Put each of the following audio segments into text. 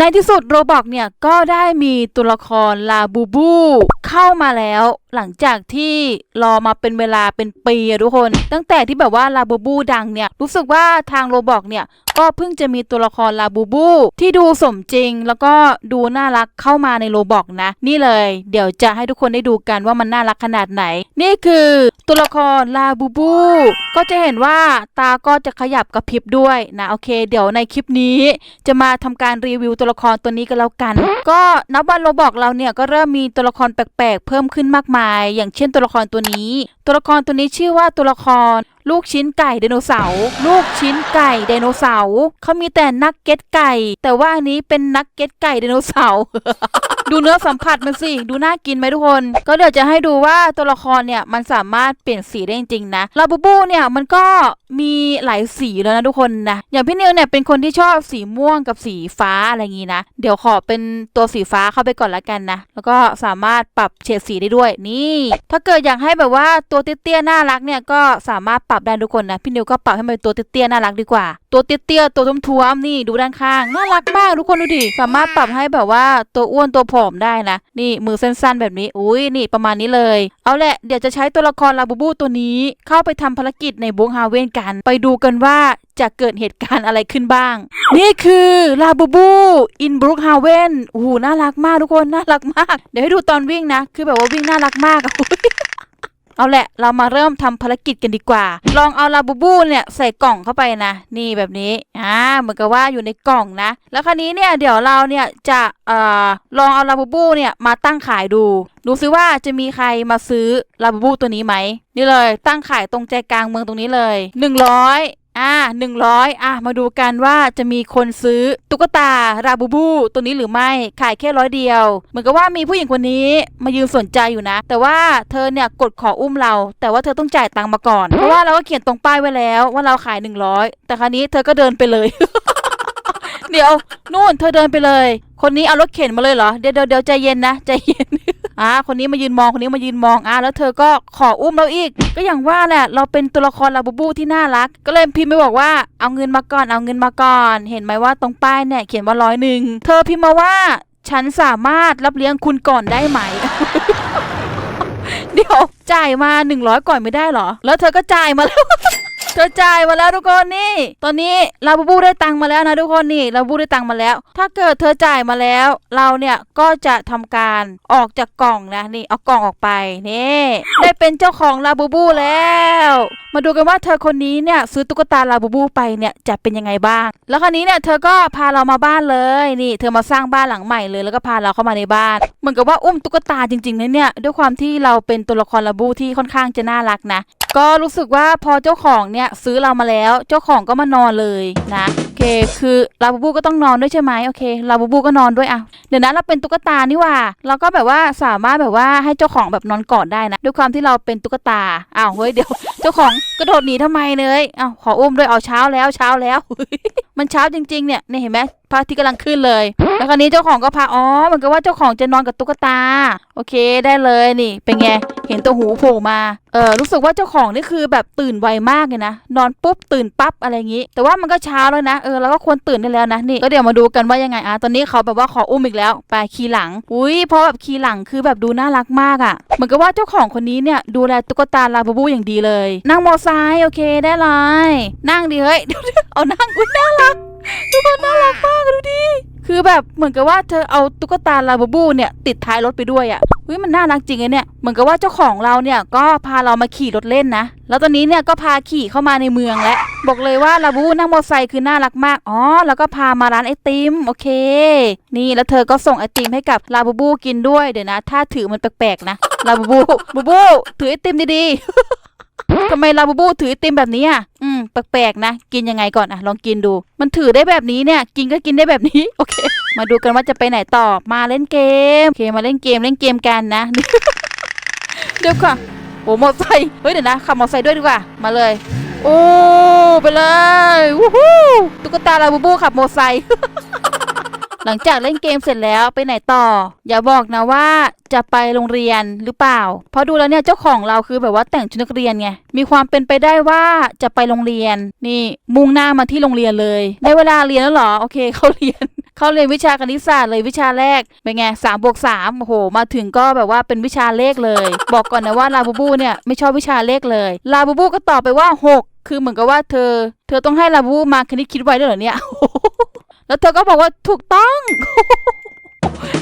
ในที่สุดโรบอกเนี่ยก็ได้มีตัวละครลาบูบูเข้ามาแล้วหลังจากที่รอมาเป็นเวลาเป็นปีทุกคน ตั้งแต่ที่แบบว่าลาบูบูดังเนี่ยรู้สึกว่าทางโรบอกเนี่ย ก็เพิ่งจะมีตัวละครลาบูบู ที่ดูสมจริง แล้วก็ดูน่ารักเข้ามาในโรบอกนะ นี่เลย เดี๋ยวจะให้ทุกคนได้ดูกันว่ามันน่ารักขนาดไหน นี่คือตัวละครลาบูบู ก็จะเห็นว่าตาก็จะขยับกระพริบด้วยนะโอเค เดี๋ยวในคลิปนี้ จะมาทำการรีวิวตัวละครตัวนี้กันแล้วกัน ก็นับวันโรบอกเราเนี่ยก็เริ่มมีตัวละครแปลกๆ เพิ่มขึ้นมากมาย อย่างเช่นตัวละครตัวนี้ ตัวละครตัวนี้ชื่อว่าตัวละคร ลูกชิ้นไก่ไดโนเสาร์ลูกชิ้นไก่ไดโนเสาร์เขามีแต่นักเก็ตไก่ แต่ว่าอันนี้เป็นนักเก็ตไก่ไดโนเสาร์ ดูเนื้อสัมผัสมันสิ ดูน่ากินไหมทุกคน ก็เดี๋ยวจะให้ดูว่าตัวละครเนี่ยมันสามารถเปลี่ยนสีได้จริงๆนะลาบูบูเนี่ยมันก็มีหลายสีแล้วนะทุกคนนะ อย่างพี่นิวเนี่ยเป็นคนที่ชอบสีม่วงกับสีฟ้าอะไรอย่างงี้นะ เดี๋ยวขอเป็นตัวสีฟ้าเข้าไปก่อนละกันนะ แล้วก็สามารถปรับเฉดสีได้ด้วย นี่ ถ้าเกิดอยากให้แบบว่าตัวเตี้ยๆน่ารักเนี่ยก็สามารถปรับได้ทุกคนนะ พี่นิวก็ปรับให้มันเป็นตัวเตี้ยๆน่ารักดีกว่า ตัวเตี้ยๆตัวท้วมๆนี่ดูด้านข้างน่ารักมากทุกคนดูดิ สามารถปรับให้แบบว่าตัวอ้วนตัวผอมได้นะ นี่มือสั้นๆแบบนี้ อุ้ยนี่ประมาณนี้เลย เอาแหละ เดี๋ยวจะใช้ตัวละครลาบูบูตัวนี้ เข้าไปทำภารกิจในบงฮาเวนกัน ไปดูกันว่าจะเกิดเหตุการณ์อะไรขึ้นบ้าง นี่คือลาบูบูอินบรุกฮาเวนโอ้โหน่ารักมากทุกคน น่ารักมาก เดี๋ยวให้ดูตอนวิ่งนะ คือแบบว่าวิ่งน่ารักมากอะ เอาแหละ เรามาเริ่มทำภารกิจกันดีกว่า ลองเอาลาบูบูเนี่ยใส่กล่องเข้าไปนะ นี่แบบนี้ อ่า เหมือนกับว่าอยู่ในกล่องนะ แล้วคราวนี้เนี่ยเดี๋ยวเราเนี่ยจะเอ่อลองเอาลาบูบูเนี่ยมาตั้งขายดู ดูซิว่าจะมีใครมาซื้อลาบูบูตัวนี้ไหม นี่เลย ตั้งขายตรงใจกลางเมืองตรงนี้เลย 100 อ่าหนึ่งร้อยอะมาดูกันว่าจะมีคนซื้อตุ๊กตาราบูบูตัวนี้หรือไม่ขายแค่ร้อยเดียว เหมือนกับว่ามีผู้หญิงคนนี้มายืนสนใจอยู่นะ แต่ว่าเธอเนี่ยกดขออุ้มเรา แต่ว่าเธอต้องจ่ายตังค์มาก่อน เพราะว่าเราก็เขียนตรงป้ายไว้แล้วว่าเราขาย 100 แต่คราวนี้เธอก็เดินไปเลย เดี๋ยวนู่นเธอเดินไปเลย คนนี้เอารถเข็นมาเลยเหรอเดี๋ยวเดี๋ยวใจเย็นนะใจเย็น อ่าคนนี้มายืนมองคนนี้มายืนมองอ่าแล้วเธอก็ขออุ้มเราอีก ก็อย่างว่าแหละ เราเป็นตัวละครลาบูบูที่น่ารัก ก็เลยพิมพ์ไปบอกว่าเอาเงินมาก่อนเอาเงินมาก่อน เห็นไหมว่าตรงป้ายเนี่ยเขียนว่าร้อยหนึ่งเธอพิมพ์มาว่า ฉันสามารถรับเลี้ยงคุณก่อนได้ไหมเดี๋ยวจ่ายมาหนึ่งร้อยก่อนไม่ได้เหรอ แล้วเธอก็จ่ายมาแล้ว เธอจ่ายมาแล้วทุกคนนี่ ตอนนี้ลาบูบูได้ตังค์มาแล้วนะทุกคนนี่ลาบูได้ตังค์มาแล้ว ถ้าเกิดเธอจ่ายมาแล้ว เราเนี่ยก็จะทำการออกจากกล่องนะนี่เอากล่องออกไปนี่ได้เป็นเจ้าของลาบูบูแล้ว มาดูกันว่าเธอคนนี้เนี่ยซื้อตุ๊กตาลาบูบูไปเนี่ยจะเป็นยังไงบ้าง แล้วคราวนี้เนี่ยเธอก็พาเรามาบ้านเลยนี่ เธอมาสร้างบ้านหลังใหม่เลยแล้วก็พาเราเข้ามาในบ้านเหมือนกับว่าอุ้มตุ๊กตาจริงๆนะเนี่ยด้วยความที่เราเป็นตัวละครลาบูที่ค่อนข้างจะน่ารักนะก็รู้สึกว่าพอเจ้าของเนี่ยซื้อเรามาแล้ว เจ้าของก็มานอนเลยนะ เค คือลาบูบูก็ต้องนอนด้วยใช่ไหมโอเคลาบูบูก็นอนด้วยอะเดี๋ยวนั้นเราเป็นตุ๊กตานี่ว่า เราก็แบบว่าสามารถแบบว่าให้เจ้าของแบบนอนกอดได้นะด้วยความที่เราเป็นตุ๊กตาอ้าวเฮ้ยเดี๋ยว เจ้าของกระโดดหนีทำไมเลยอ้าวขออุ้มด้วยเอาเช้าแล้วเช้าแล้ว มันเช้าจริงๆเนี่ยเนี่ยเห็นไหมพระอาทิตย์กำลังขึ้นเลย แล้วคราวนี้เจ้าของก็พา อ๋อ เหมือนกับว่าเจ้าของจะนอนกับตุ๊กตา โอเค ได้เลยนี่ เป็นไง เห็นตัวหูโผล่มา เออรู้สึกว่าเจ้าของนี่คือแบบตื่นไวมากเลยนะ นอนปุ๊บตื่นปั๊บอะไรอย่างงี้ แต่ว่ามันก็เช้าแล้วนะ เออเราก็ควรตื่นได้แล้วนะนี่ก็เดี๋ยวมาดูกันว่ายังไงอะตอนนี้เขาแบบว่าขออุ้มอีกแล้วไปขี่หลัง อุ้ยเพราะแบบขี่หลังคือแบบดูน่ารักมากอะเหมือนกับว่าเจ้าของคนนี้เนี่ยดูแลตุ๊กตาลาบูบูอย่างดีเลย นั่งมอไซค์โอเคได้เลยนั่งดิเฮ้ยเดี๋ยวเอานั่งอุ้ยน่ารักทุกคนน่ารักมากอะดูดิ คือแบบเหมือนกับว่าเธอเอาตุ๊กตาลาบูบูเนี่ยติดท้ายรถไปด้วยอะ่ะเฮ้ยมันน่ารักจริงเลยเนี่ยเหมือนกับว่าเจ้าของเราเนี่ยก็พาเรามาขี่รถเล่นนะ แล้วตอนนี้เนี่ยก็พาขี่เข้ามาในเมืองแล้วบอกเลยว่าลาบูบูนั่งมอเตอร์ไซค์คือน่ารักมากอ๋อแล้วก็พามาร้านไอติมโอเค นี่แล้วเธอก็ส่งไอติมให้กับลาบูบูกินด้วยเดี๋ยวนะ ถ้าถือมันแปลกๆนะลาบูบูบูบูถือไอติมดีๆ ทำไมลาบูบูถือไอติมแบบนี้อะ อืม แปลกๆนะ กินยังไงก่อนอะ ลองกินดู มันถือได้แบบนี้เนี่ย กินก็กินได้แบบนี้ โอเค มาดูกันว่าจะไปไหนต่อ มาเล่นเกม โอเค มาเล่นเกมเล่นเกมกันนะ เดี๋ยวค่ะ โอ้มอเตอร์ไซค์เฮ้ยเดี๋ยวนะ ขับมอเตอร์ไซค์ด้วยดีกว่า มาเลย โอ้ ไปเลย วู้ฮู้ตุ๊กตาลาบูบูขับมอเตอร์ไซค์ หลังจากเล่นเกมเสร็จแล้วไปไหนต่อ อย่าบอกนะว่าจะไปโรงเรียนหรือเปล่า เพราะดูแล้วเนี่ยเจ้าของเราคือแบบว่าแต่งชุดนักเรียนไง มีความเป็นไปได้ว่าจะไปโรงเรียน นี่มุ่งหน้ามาที่โรงเรียนเลย ได้เวลาเรียนแล้วหรอ โอเคเขาเรียนเขาเรียนวิชาคณิตศาสตร์เลยวิชาแรกเป็นไงสามบวกสามโอ้โห มาถึงก็แบบว่าเป็นวิชาเลขเลย บอกก่อนนะว่าลาบูบูเนี่ยไม่ชอบวิชาเลขเลย ลาบูบูก็ตอบไปว่าหกคือเหมือนกับว่าเธอ เธอต้องให้ลาบูบูมาคณิตคิดไว้ด้วยเหรอเนี่ย แล้วเธอก็บอกว่าถูกต้อง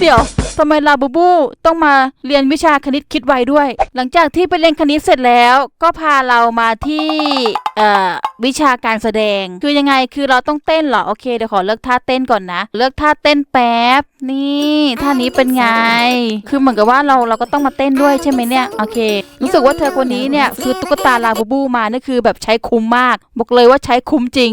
เดี๋ยวทำไมลาบูบูต้องมาเรียนวิชาคณิตคิดไวด้วย หลังจากที่ไปเรียนคณิตเสร็จแล้ว ก็พาเรามาที่เอ่อวิชาการแสดง คือยังไงคือเราต้องเต้นเหรอโอเคเดี๋ยวขอเลิกท่าเต้นก่อนนะ เลิกท่าเต้นแป๊บนี่ท่านี้เป็นไง คือเหมือนกับว่าเราเราก็ต้องมาเต้นด้วยใช่ไหมเนี่ยโอเค รู้สึกว่าเธอคนนี้เนี่ยซื้อตุ๊กตาลาบูบูมานี่คือแบบใช้คุ้มมาก บอกเลยว่าใช้คุ้มจริง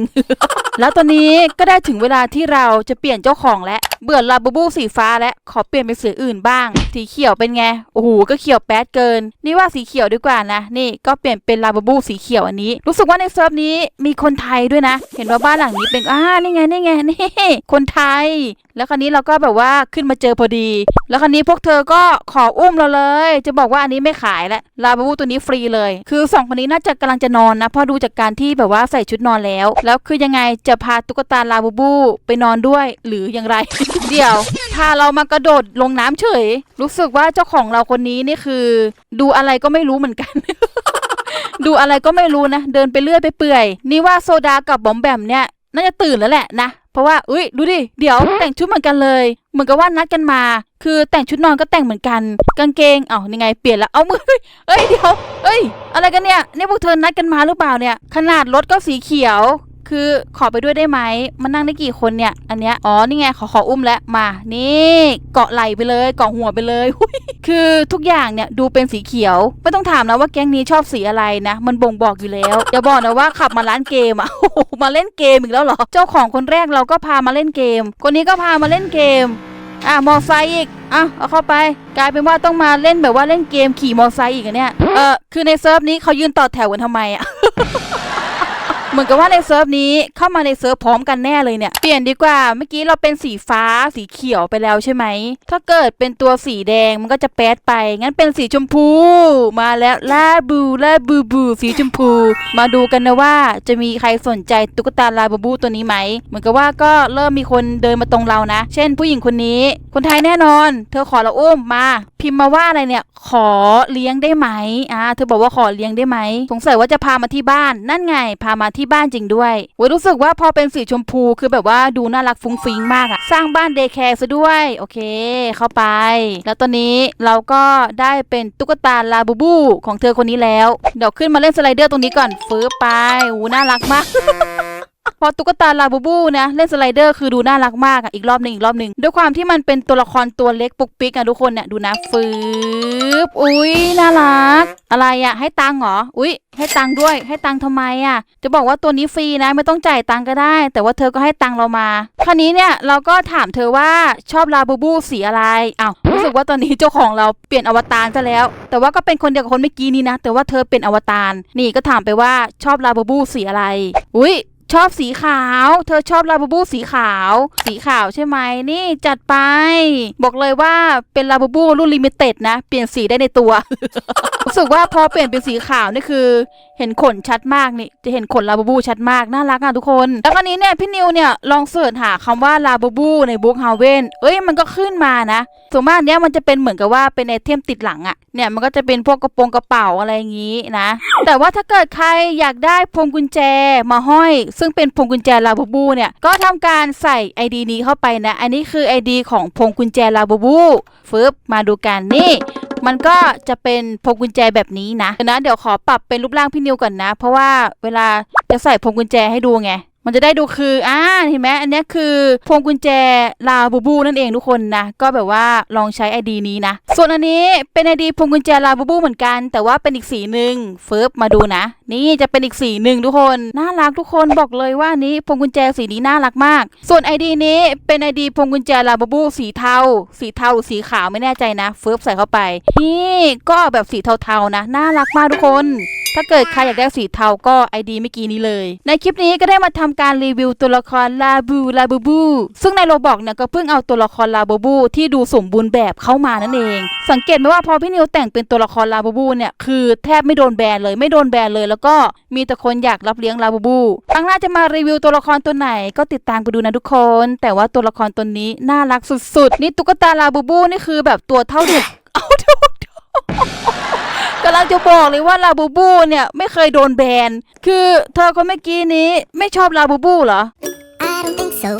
แล้วตอนนี้ก็ได้ถึงเวลาที่เราจะเปลี่ยนเจ้าของแล้วเบื่อลาบูบูสีฟ้าแล้วขอเปลี่ยนเป็นสีอื่นบ้าง สีเขียวเป็นไง โอ้โห ก็เขียวแป๊ดเกิน นี่ว่าสีเขียวดีกว่านะ นี่ก็เปลี่ยนเป็นลาบูบูสีเขียวอันนี้ รู้สึกว่าในเซิร์ฟนี้มีคนไทยด้วยนะ เห็นว่าบ้านหลังนี้เป็น อ่า นี่ไง นี่ไง นี่ คนไทย แล้วคราวนี้เราก็แบบว่าขึ้นมาเจอพอดี แล้วคราวนี้พวกเธอก็ขออุ้มเราเลย จะบอกว่าอันนี้ไม่ขายแล้วลาบูบูตัวนี้ฟรีเลย คือสองคนนี้น่าจะกำลังจะนอนนะ เพราะดูจากการที่แบบว่าใส่ชุดนอนแล้ว แล้วคือยังไงจะพาตุ๊กตาลาบูบูไปนอนด้วย หรืออย่างไร เดี๋ยว พาเรามากระโดดลงน้ำเฉย รู้สึกว่าเจ้าของเราคนนี้นี่คือ ดูอะไรก็ไม่รู้เหมือนกัน ดูอะไรก็ไม่รู้นะ เดินไปเรื่อยไปเปื่อย นี่ว่าโซดากับบอมแบมเนี่ยน่าจะตื่นแล้วแหละนะเพราะว่าอุ้ยดูดิ เดี๋ยวแต่งชุดเหมือนกันเลย เหมือนกับว่านัดกันมา คือแต่งชุดนอนก็แต่งเหมือนกัน กางเกง เอ้านี่ไงเปลี่ยนแล้ว เอามือ เอ้ย เดี๋ยว เอ้ย อะไรกันเนี่ย นี่พวกเธอนัดกันมาหรือเปล่าเนี่ย ขนาดรถก็สีเขียว คือขอไปด้วยได้ไหมมันนั่งได้กี่คนเนี่ย อันเนี้ย อ๋อ นี่ไง ขอขออุ้มแล้ว มา นี่ เกาะไหลไปเลย เกาะหัวไปเลย คือทุกอย่างเนี่ยดูเป็นสีเขียว ไม่ต้องถามนะว่าแก๊งนี้ชอบสีอะไรนะ มันบ่งบอกอยู่แล้ว อย่าบอกนะว่าขับมาร้านเกมอะมาเล่นเกมอีกแล้วเหรอ เจ้าของคนแรกเราก็พามาเล่นเกม คนนี้ก็พามาเล่นเกม อะ มอไซค์อีกอะเอาเข้าไป กลายเป็นว่าต้องมาเล่นแบบว่าเล่นเกมขี่มอไซค์อีกอะเนี่ย เออคือในเซิร์ฟนี้เขายืนต่อแถวกันทำไมอะ เหมือนกับว่าในเซิร์ฟนี้เข้ามาในเซิร์ฟพร้อมกันแน่เลยเนี่ย เปลี่ยนดีกว่า เมื่อกี้เราเป็นสีฟ้าสีเขียวไปแล้วใช่ไหม ถ้าเกิดเป็นตัวสีแดงมันก็จะแป๊ดไป งั้นเป็นสีชมพู มาแล้วลาบูลาบูบู สีชมพู มาดูกันนะว่าจะมีใครสนใจตุ๊กตาลาบูบูตัวนี้ไหม เหมือนกับว่าก็เริ่มมีคนเดินมาตรงเรานะ เช่นผู้หญิงคนนี้ คนไทยแน่นอน เธอขอเราอุ้มมา พิมพ์มาว่าอะไรเนี่ย ขอเลี้ยงได้ไหมอ่าเธอบอกว่าขอเลี้ยงได้ไหมสงสัยว่าจะพามาที่บ้าน นั่นไง พามาที่บ้านจริงด้วยเว้ยรู้สึกว่าพอเป็นสีชมพูคือแบบว่าดูน่ารักฟุ้งฟิ้งมากอะสร้างบ้านเดย์แคร์ซะด้วย โอเค เข้าไป แล้วตอนนี้เราก็ได้เป็นตุ๊กตาลาบูบูของเธอคนนี้แล้ว เดี๋ยวขึ้นมาเล่นสไลเดอร์ตรงนี้ก่อนฟื้อไปอูน่ารักมาก พอตุ๊กตาลาบูบูนะเล่นสไลเดอร์คือดูน่ารักมากอะอีกรอบหนึ่งอีกรอบหนึ่งด้วยความที่มันเป็นตัวละครตัวเล็กปุกปิกอะทุกคนเนี่ยดูนะฟืบอุ้ยน่ารัก อะไรอะ ให้ตังเหรออุ้ยให้ตังด้วยให้ตังค์ทำไมอะ จะบอกว่าตัวนี้ฟรีนะไม่ต้องจ่ายตังก็ได้ แต่ว่าเธอก็ให้ตังเรามาคราวนี้เนี่ยเราก็ถามเธอว่าชอบลาบูบูสีอะไรอ้าวรู้สึกว่าตอนนี้เจ้าของเราเปลี่ยนอวตารซะแล้ว แต่ว่าก็เป็นคนเดียวกับคนเมื่อกี้นี้นะแต่ว่าเธอเป็นอวตารนี่ก็ถามไปว่าชอบลาบูบูสีอะไร อุ้ย ชอบสีขาว เธอชอบลาบูบูสีขาว สีขาวใช่ไหม นี่จัดไป บอกเลยว่าเป็นลาบูบูรุ่นลิมิเต็ดนะ เปลี่ยนสีได้ในตัว รู้สึกว่าพอเปลี่ยนเป็นสีขาวนี่คือ เห็นขนชัดมากนี่ จะเห็นขนลาบูบูชัดมาก น่ารักอะทุกคน แล้วคราวนี้เนี่ยพี่นิวเนี่ยลองเสิร์ชหาคำว่าลาบูบูในบุ๊กฮาวเวนเอ้ยมันก็ขึ้นมานะส่วนมากเนี้ยมันจะเป็นเหมือนกับว่าเป็นไอเทมติดหลังอะ่ะ เนี่ยมันก็จะเป็นพวกกระโปรงกระเป๋าอะไรอย่างงี้นะ แต่ว่าถ้าเกิดใครอยากได้พวงกุญแจมาห้อย ซึ่งเป็นพวงกุญแจลาบูบูเนี่ยก็ทำการใส่ ID นี้เข้าไปนะ อันนี้คือ ID ของพวงกุญแจลาบูบูฟึบมาดูกันนี่มันก็จะเป็นพวงกุญแจแบบนี้นะนะ เดี๋ยวขอปรับเป็นรูปร่างพี่นิวก่อนนะ เพราะว่าเวลาจะใส่พวงกุญแจให้ดูไง มันจะได้ดูคืออ่าเห็นไหมอันนี้คือพวงกุญแจลาบูบูนั่นเองทุกคนนะ ก็แบบว่าลองใช้ ID นี้นะ ส่วนอันนี้เป็น ID พวงกุญแจลาบูบูเหมือนกัน แต่ว่าเป็นอีกสีหนึ่งเฟิร์บมาดูนะ นี่จะเป็นอีกสีหนึ่งทุกคนน่ารักทุกคนบอกเลยว่านี้พวงกุญแจสีนี้น่ารักมาก ส่วน ID นี้เป็น ID พวงกุญแจลาบูบูสีเทาสีเทาหรือสีขาวไม่แน่ใจนะเฟิร์บใส่เข้าไป นี่ก็แบบสีเทาๆนะน่ารักมากทุกคน ถ้าเกิดใครอยากได้สีเทาก็ไอดีเมื่อกี้นี้เลย ในคลิปนี้ก็ได้มาทำการรีวิวตัวละครลาบูลาบูบู ซึ่งในโรบอกเนี่ยก็เพิ่งเอาตัวละครลาบูบูที่ดูสมบูรณ์แบบเข้ามานั่นเอง สังเกตไหมว่าพอพี่นิวแต่งเป็นตัวละครลาบูบูเนี่ยคือแทบไม่โดนแบนเลยไม่โดนแบนเลย แล้วก็มีแต่คนอยากรับเลี้ยงลาบูบูครั้งหน้าจะมารีวิวตัวละครตัวไหนก็ติดตามไปดูนะทุกคน แต่ว่าตัวละครตัวนี้น่ารักสุดๆ นี่ตุ๊กตาลาบูบูนี่คือแบบตัวเท่าเด็ก กำลังจะบอกเลยว่าลาบูบูเนี่ยไม่เคยโดนแบน คือเธอคนเมื่อกี้นี้ไม่ชอบลาบูบูเหรอ I don't think so.